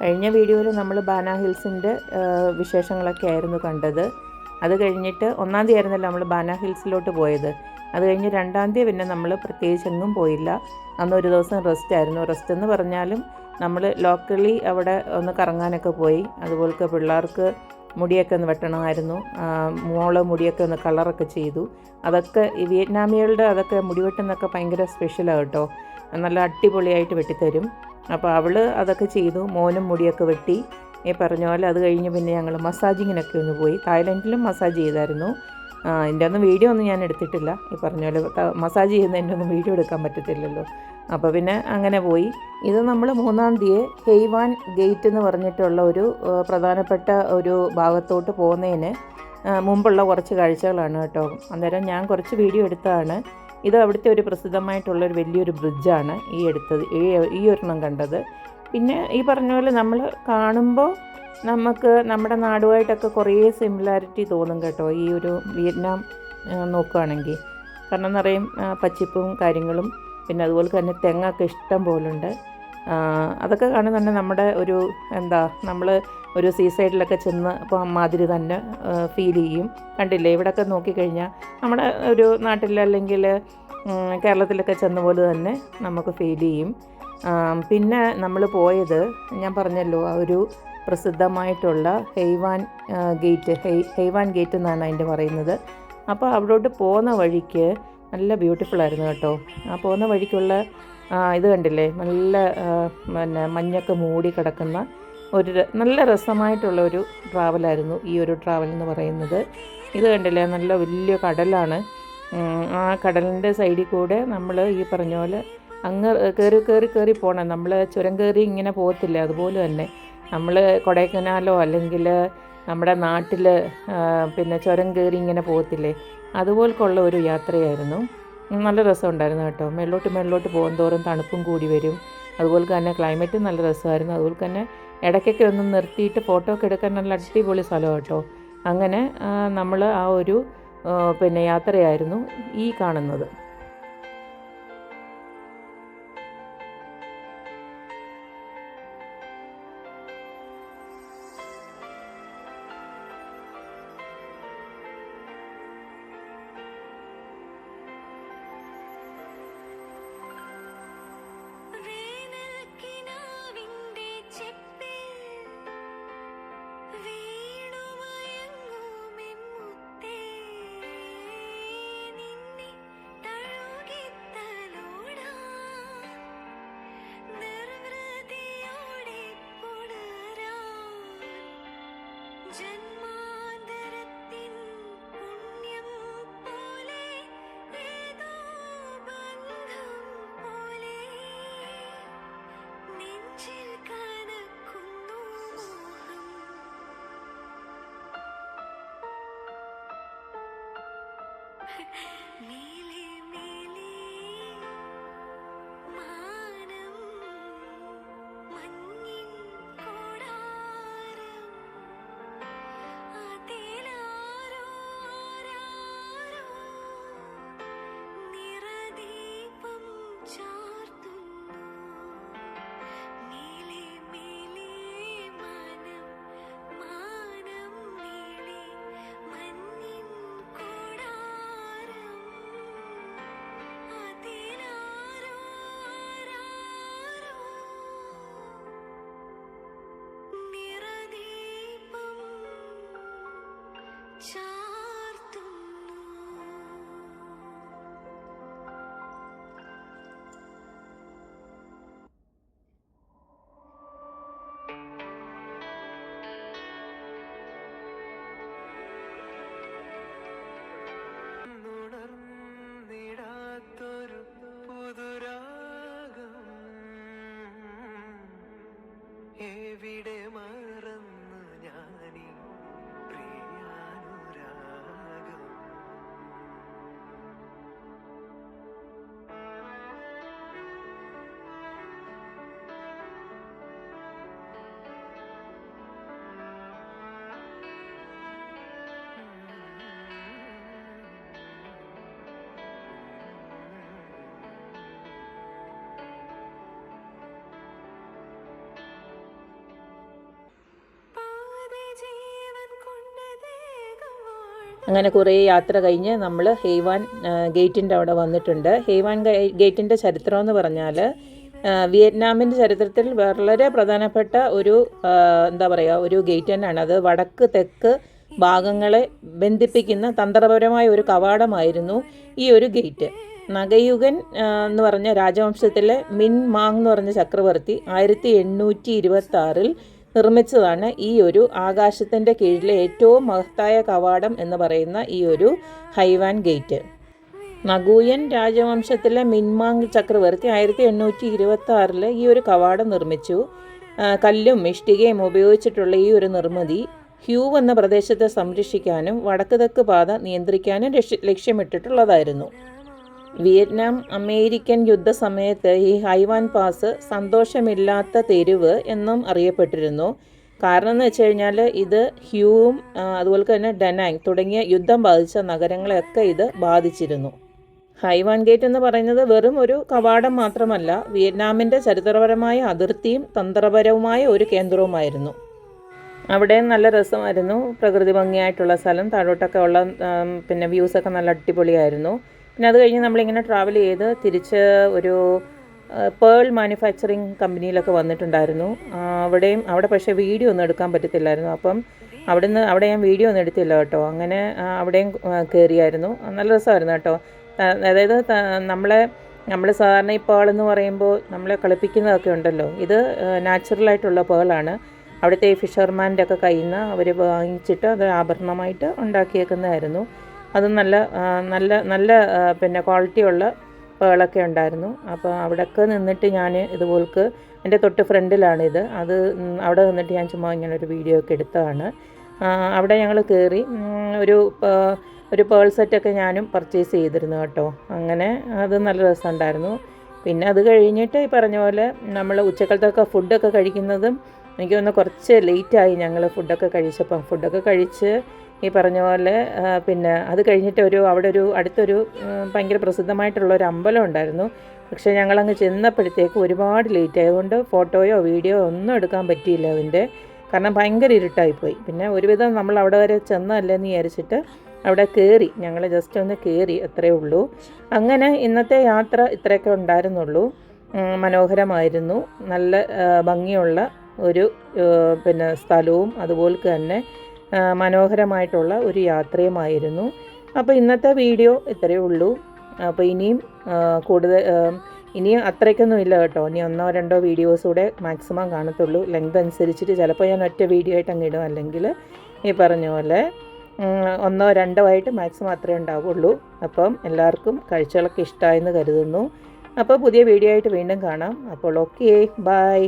കഴിഞ്ഞ വീഡിയോയിൽ നമ്മൾ ബാന ഹിൽസിന്റെ വിശേഷങ്ങളൊക്കെ ആയിരുന്നു കണ്ടത്. അത് കഴിഞ്ഞിട്ട് ഒന്നാം തീയതി ആയിരുന്നല്ലോ നമ്മൾ ബാന ഹിൽസിലോട്ട് പോയത്. അത് കഴിഞ്ഞ് രണ്ടാം തീയതി പിന്നെ നമ്മൾ പ്രത്യേകിച്ച് എങ്ങും പോയില്ല. അന്ന് ഒരു ദിവസം റെസ്റ്റ് ആയിരുന്നു. റെസ്റ്റ് എന്ന് പറഞ്ഞാലും നമ്മൾ ലോക്കലി അവിടെ ഒന്ന് കറങ്ങാനൊക്കെ പോയി. അതുപോലെ പിള്ളേർക്ക് മുടിയൊക്കെ ഒന്ന് വെട്ടണമായിരുന്നു. മോൾ മുടിയൊക്കെ ഒന്ന് കളറൊക്കെ ചെയ്തു. അതൊക്കെ ഈ വിയറ്റ്നാമികളുടെ അതൊക്കെ മുടി വെട്ടുന്നൊക്കെ ഭയങ്കര സ്പെഷ്യലാണ് കേട്ടോ. നല്ല അടിപൊളിയായിട്ട് വെട്ടിത്തരും. അപ്പോൾ അവൾ അതൊക്കെ ചെയ്തു മോനും മുടിയൊക്കെ വെട്ടി. ഈ പറഞ്ഞ പോലെ അത് കഴിഞ്ഞ് പിന്നെ ഞങ്ങൾ മസാജിങ്ങിനൊക്കെ ഒന്ന് പോയി. തായ്ലൻഡിലും മസാജ് ചെയ്തായിരുന്നു. എന്റെ ഒന്നും വീഡിയോ ഒന്നും ഞാൻ എടുത്തിട്ടില്ല. ഈ പറഞ്ഞ പോലെ മസാജ് ചെയ്യുന്ന എന്റെ ഒന്നും വീഡിയോ എടുക്കാൻ പറ്റത്തില്ലല്ലോ. അപ്പോൾ പിന്നെ അങ്ങനെ പോയി. ഇത് നമ്മൾ മൂന്നാം തീയതി ഹെയ്വാൻ ഗേറ്റ് എന്ന് പറഞ്ഞിട്ടുള്ള ഒരു പ്രധാനപ്പെട്ട ഒരു ഭാഗത്തോട്ട് പോകുന്നതിന് മുമ്പുള്ള കുറച്ച് കാഴ്ചകളാണ് കേട്ടോ. അന്നേരം ഞാൻ കുറച്ച് വീഡിയോ എടുത്തതാണ്. ഇത് അവിടുത്തെ ഒരു പ്രസിദ്ധമായിട്ടുള്ള ഒരു വലിയൊരു ബ്രിഡ്ജാണ് ഈ എടുത്തത് ഈ ഈ ഒരെണ്ണം കണ്ടത്. പിന്നെ ഈ പറഞ്ഞ പോലെ നമ്മൾ കാണുമ്പോൾ നമുക്ക് നമ്മുടെ നാടുമായിട്ടൊക്കെ കുറേ സിമിലാരിറ്റി തോന്നും കേട്ടോ ഈ ഒരു വിയറ്റ്നാം നോക്കുകയാണെങ്കിൽ കാരണം നിറയും പച്ചപ്പും കാര്യങ്ങളും പിന്നെ അതുപോലെ തന്നെ തെങ്ങൊക്കെ ഇഷ്ടം പോലുണ്ട്. അതൊക്കെ കാണുന്നുണ്ട് നമ്മുടെ ഒരു എന്താ നമ്മൾ ഒരു സീ സൈഡിലൊക്കെ ചെന്ന് അപ്പോൾ മാതിരി തന്നെ ഫീൽ ചെയ്യും. കണ്ടില്ലേ? ഇവിടെയൊക്കെ നോക്കിക്കഴിഞ്ഞാൽ നമ്മുടെ ഒരു നാട്ടിൽ അല്ലെങ്കിൽ കേരളത്തിലൊക്കെ ചെന്ന പോലെ തന്നെ നമുക്ക് ഫീൽ ചെയ്യും. പിന്നെ നമ്മൾ പോയത് ഞാൻ പറഞ്ഞല്ലോ ആ ഒരു പ്രസിദ്ധമായിട്ടുള്ള ഹെയ്വാൻ ഗേറ്റ് ഹെയ് ഹെയ്വാൻ ഗേറ്റ് എന്നാണ് അതിന്റെ പറയുന്നത്. അപ്പോൾ അവിടോട്ട് പോകുന്ന വഴിക്ക് നല്ല ബ്യൂട്ടിഫുൾ ആയിരുന്നു കേട്ടോ. ആ പോകുന്ന വഴിക്കുള്ള ഇത് കണ്ടില്ലേ? നല്ല പിന്നെ മഞ്ഞൊക്കെ മൂടി കിടക്കുന്ന ഒരു നല്ല രസമായിട്ടുള്ള ഒരു ട്രാവലായിരുന്നു ഈ ഒരു ട്രാവൽ എന്ന് പറയുന്നത്. ഇത് കണ്ടില്ലേ? നല്ല വലിയ കടലാണ്. ആ കടലിന്റെ സൈഡിൽ കൂടെ നമ്മൾ ഈ പറഞ്ഞ പോലെ അങ്ങ് കയറി കയറി കയറി പോകണം നമ്മൾ ചുരം കയറി ഇങ്ങനെ പോകത്തില്ല. അതുപോലെ തന്നെ നമ്മൾ കൊടൈക്കനാലോ അല്ലെങ്കിൽ നമ്മുടെ നാട്ടിൽ പിന്നെ ചുരം കയറി ഇങ്ങനെ പോകത്തില്ലേ? അതുപോലെക്കുള്ള ഒരു യാത്രയായിരുന്നു. നല്ല രസമുണ്ടായിരുന്നു കേട്ടോ. മേളിലോട്ട് മേളിലോട്ട് പോകുന്തോറും തണുപ്പും കൂടി വരും. അതുപോലെ തന്നെ ക്ലൈമറ്റും നല്ല രസമായിരുന്നു. അതുപോലെ തന്നെ ഇടയ്ക്കൊക്കെ ഒന്ന് നിർത്തിയിട്ട് ഫോട്ടോ ഒക്കെ എടുക്കാൻ നല്ല അടിപൊളി സ്ഥലം കേട്ടോ അങ്ങനെ നമ്മൾ ആ ഒരു പിന്നെ യാത്രയായിരുന്നു ഈ കാണുന്നത്. shine. അങ്ങനെ കുറേ യാത്ര കഴിഞ്ഞ് നമ്മൾ ഹെയ്വാൻ ഗേറ്റിന്റെ അവിടെ വന്നിട്ടുണ്ട്. ഹെയ്വാൻ ഗേറ്റിന്റെ ചരിത്രം എന്ന് പറഞ്ഞാൽ വിയറ്റ്നാമിന്റെ ചരിത്രത്തിൽ വളരെ പ്രധാനപ്പെട്ട ഒരു എന്താ പറയുക ഒരു ഗേറ്റ് തന്നെയാണ്. അത് വടക്ക് തെക്ക് ഭാഗങ്ങളെ ബന്ധിപ്പിക്കുന്ന തന്ത്രപരമായ ഒരു കവാടമായിരുന്നു ഈ ഒരു ഗേറ്റ്. നഗയുഗൻ എന്ന് പറഞ്ഞ രാജവംശത്തിലെ മിൻ മാങ് എന്ന് പറഞ്ഞ ചക്രവർത്തി ആയിരത്തി എണ്ണൂറ്റി ഇരുപത്തി ആറിൽ നിർമ്മിച്ചതാണ് ഈ ഒരു ആകാശത്തിന്റെ കീഴിലെ ഏറ്റവും മഹത്തായ കവാടം എന്ന് പറയുന്ന ഈ ഒരു ഹൈവാൻ ഗേറ്റ്. നഗൂയൻ രാജവംശത്തിലെ മിൻമാങ് ചക്രവർത്തി ആയിരത്തി എണ്ണൂറ്റി ഇരുപത്തി ആറിൽ ഈ ഒരു കവാടം നിർമ്മിച്ചു. കല്ലും ഇഷ്ടികയും ഉപയോഗിച്ചിട്ടുള്ള ഈ ഒരു നിർമ്മിതി ഹ്യൂ എന്ന പ്രദേശത്തെ സംരക്ഷിക്കാനും വടക്ക് തെക്ക് പാത നിയന്ത്രിക്കാനും ലക്ഷ്യ ലക്ഷ്യമിട്ടിട്ടുള്ളതായിരുന്നു. വിയറ്റ്നാം അമേരിക്കൻ യുദ്ധസമയത്ത് ഈ ഹൈവാൻ പാസ് സന്തോഷമില്ലാത്ത തെരുവ് എന്നും അറിയപ്പെട്ടിരുന്നു. കാരണം എന്ന് വെച്ച് കഴിഞ്ഞാൽ ഇത് ഹ്യൂവും അതുപോലെ തന്നെ ഡനാങ് തുടങ്ങിയ യുദ്ധം ബാധിച്ച നഗരങ്ങളെയൊക്കെ ഇത് ബാധിച്ചിരുന്നു. ഹൈവാൻ ഗേറ്റ് എന്ന് പറയുന്നത് വെറും ഒരു കവാടം മാത്രമല്ല വിയറ്റ്നാമിന്റെ ചരിത്രപരമായ അതിർത്തിയും തന്ത്രപരവുമായ ഒരു കേന്ദ്രവുമായിരുന്നു. അവിടെ നല്ല രസമായിരുന്നു. പ്രകൃതി ഭംഗിയായിട്ടുള്ള സ്ഥലം താഴോട്ടൊക്കെ ഉള്ള പിന്നെ വ്യൂസൊക്കെ നല്ല അടിപൊളിയായിരുന്നു. പിന്നെ അത് കഴിഞ്ഞ് നമ്മളിങ്ങനെ ട്രാവൽ ചെയ്ത് തിരിച്ച് ഒരു പേൾ മാനുഫാക്ചറിങ് കമ്പനിയിലൊക്കെ വന്നിട്ടുണ്ടായിരുന്നു. അവിടെയും അവിടെ പക്ഷേ വീഡിയോ ഒന്നും എടുക്കാൻ പറ്റത്തില്ലായിരുന്നു. അപ്പം അവിടെ നിന്ന് അവിടെ ഞാൻ വീഡിയോ ഒന്നും എടുത്തില്ല കേട്ടോ. അങ്ങനെ അവിടെയും കയറിയായിരുന്നു നല്ല രസമായിരുന്നു കേട്ടോ. അതായത് നമ്മളെ നമ്മൾ സാധാരണ ഈ പേൾ എന്ന് പറയുമ്പോൾ നമ്മളെ കളിപ്പിക്കുന്നതൊക്കെ ഉണ്ടല്ലോ. ഇത് നാച്ചുറലായിട്ടുള്ള പേളാണ് അവിടുത്തെ ഈ ഫിഷർമാന്റെ ഒക്കെ കയ്യിൽ നിന്ന് അവർ വാങ്ങിച്ചിട്ട് അത് ആഭരണമായിട്ട് ഉണ്ടാക്കിയേക്കുന്നതായിരുന്നു. അത് നല്ല നല്ല നല്ല പിന്നെ ക്വാളിറ്റിയുള്ള പേളൊക്കെ ഉണ്ടായിരുന്നു. അപ്പോൾ അവിടെയൊക്കെ നിന്നിട്ട് ഞാൻ ഇതുപോൾക്ക് എന്റെ തൊട്ട് ഫ്രണ്ടിലാണിത്. അത് അവിടെ നിന്നിട്ട് ഞാൻ ചുമ്മാ ഇങ്ങനെ ഒരു വീഡിയോ ഒക്കെ എടുത്തതാണ്. അവിടെ ഞങ്ങൾ കയറി ഒരു ഒരു പേൾ സെറ്റൊക്കെ ഞാനും പർച്ചേസ് ചെയ്തിരുന്നു കേട്ടോ. അങ്ങനെ അത് നല്ല രസമുണ്ടായിരുന്നു. പിന്നെ അത് കഴിഞ്ഞിട്ട് ഈ പറഞ്ഞ പോലെ നമ്മൾ ഉച്ചക്കലത്തൊക്കെ ഫുഡൊക്കെ കഴിക്കുന്നതും എനിക്ക് തോന്നുന്നു കുറച്ച് ലേറ്റായി ഞങ്ങൾ ഫുഡൊക്കെ കഴിച്ചപ്പം. ഫുഡൊക്കെ കഴിച്ച് ഈ പറഞ്ഞ പോലെ പിന്നെ അത് കഴിഞ്ഞിട്ട് ഒരു അവിടെ ഒരു അടുത്തൊരു ഭയങ്കര പ്രസിദ്ധമായിട്ടുള്ള ഒരു അമ്പലം ഉണ്ടായിരുന്നു. പക്ഷേ ഞങ്ങളങ്ങ് ചെന്നപ്പോഴത്തേക്ക് ഒരുപാട് ലേറ്റ് ആയതുകൊണ്ട് ഫോട്ടോയോ വീഡിയോ ഒന്നും എടുക്കാൻ പറ്റിയില്ല അതിന്റെ. കാരണം ഭയങ്കര ഇരുട്ടായിപ്പോയി. പിന്നെ ഒരുവിധം നമ്മൾ അവിടെ വരെ ചെന്നല്ലെന്ന് വിചാരിച്ചിട്ട് അവിടെ കയറി ഞങ്ങൾ ജസ്റ്റ് ഒന്ന് കയറി അത്രയേ ഉള്ളൂ. അങ്ങനെ ഇന്നത്തെ യാത്ര ഇത്രയൊക്കെ ഉണ്ടായിരുന്നുള്ളൂ. മനോഹരമായിരുന്നു. നല്ല ഭംഗിയുള്ള ഒരു പിന്നെ സ്ഥലവും അതുപോലെ തന്നെ മനോഹരമായിട്ടുള്ള ഒരു യാത്രയുമായിരുന്നു. അപ്പോൾ ഇന്നത്തെ വീഡിയോ ഇത്രയേ ഉള്ളൂ. അപ്പോൾ ഇനിയും കൂടുതൽ ഇനിയും അത്രയ്ക്കൊന്നും ഇല്ല കേട്ടോ. ഇനി ഒന്നോ രണ്ടോ വീഡിയോസ് കൂടെ മാക്സിമം കാണത്തുള്ളൂ. ലെങ്ത് അനുസരിച്ചിട്ട് ചിലപ്പോൾ ഞാൻ ഒറ്റ വീഡിയോ ആയിട്ട് അങ്ങ് ഇടും. അല്ലെങ്കിൽ ഈ പറഞ്ഞ പോലെ ഒന്നോ രണ്ടോ ആയിട്ട് മാക്സിമം അത്രേ ഉണ്ടാവുള്ളൂ. അപ്പം എല്ലാവർക്കും കാഴ്ചകളൊക്കെ ഇഷ്ടമായെന്ന് കരുതുന്നു. അപ്പോൾ പുതിയ വീഡിയോ ആയിട്ട് വീണ്ടും കാണാം. അപ്പോൾ ഓക്കെ ബൈ